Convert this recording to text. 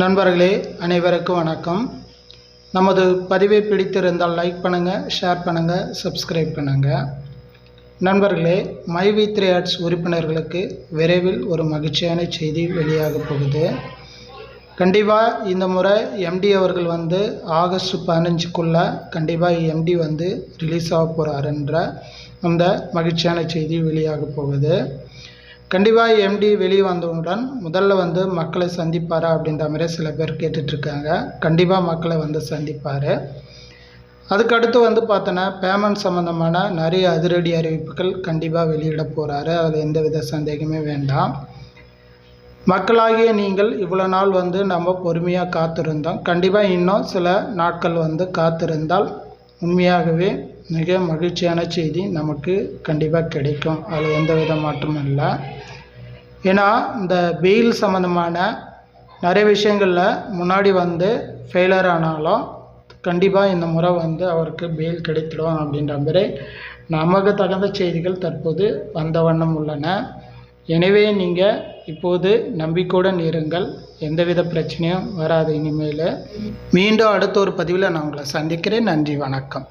நண்பர்களே அனைவருக்கும் வணக்கம். நமது பதிவை பிடித்திருந்தால் லைக் பண்ணுங்கள் ஷேர் பண்ணுங்கள் சப்ஸ்கிரைப் பண்ணுங்கள் நண்பர்களே மை வி த்ரீ ஆர்ட்ஸ் உறுப்பினர்களுக்கு விரைவில் ஒரு மகிழ்ச்சியான செய்தி வெளியாக போகுது. கண்டிப்பாக இந்த முறை எம்டி அவர்கள் வந்து ஆகஸ்ட் பதினஞ்சுக்குள்ளே கண்டிப்பாக எம்டி வந்து ரிலீஸ் ஆக போகிறாருன்ற அந்த மகிழ்ச்சியான செய்தி வெளியாக போகுது. கண்டிப்பாக எம்டி வெளியே வந்தவுடன் முதல்ல வந்து மக்களை சந்திப்பாரா அப்படின்ற மாதிரி சில பேர் கேட்டுட்ருக்காங்க. கண்டிப்பாக மக்களை வந்து சந்திப்பார். அதுக்கடுத்து வந்து பார்த்தோன்னா பேமெண்ட் சம்மந்தமான நிறைய அதிரடி அறிவிப்புகள் கண்டிப்பாக வெளியிட போகிறாரு அதில் எந்தவித சந்தேகமே வேண்டாம். மக்களாகிய நீங்கள் இவ்வளோ நாள் வந்து நம்ம பொறுமையாக காத்திருந்தோம். கண்டிப்பாக இன்னும் சில நாட்கள் வந்து காத்திருந்தால் உண்மையாகவே மிக மகிழ்ச்சியான செய்தி நமக்கு கண்டிப்பாக கிடைக்கும். அதில் எந்த வித மாற்றமும் இல்லை. ஏன்னா இந்த பெயில் சம்மந்தமான நிறைய விஷயங்களில் முன்னாடி வந்து ஃபெயிலர் ஆனாலும் கண்டிப்பாக இந்த முறை வந்து அவருக்கு பெயில் கிடைத்திடும் அப்படின்ற மாதிரி நமக்கு தகுந்த செய்திகள் தற்போது வந்த வண்ணம் உள்ளன. எனவே நீங்கள் இப்போது நம்பிக்கையுடன் இருங்கள். எந்தவித பிரச்சனையும் வராது இனிமேல். மீண்டும் அடுத்த ஒரு பதிவில் நான் உங்களை சந்திக்கிறேன். நன்றி வணக்கம்.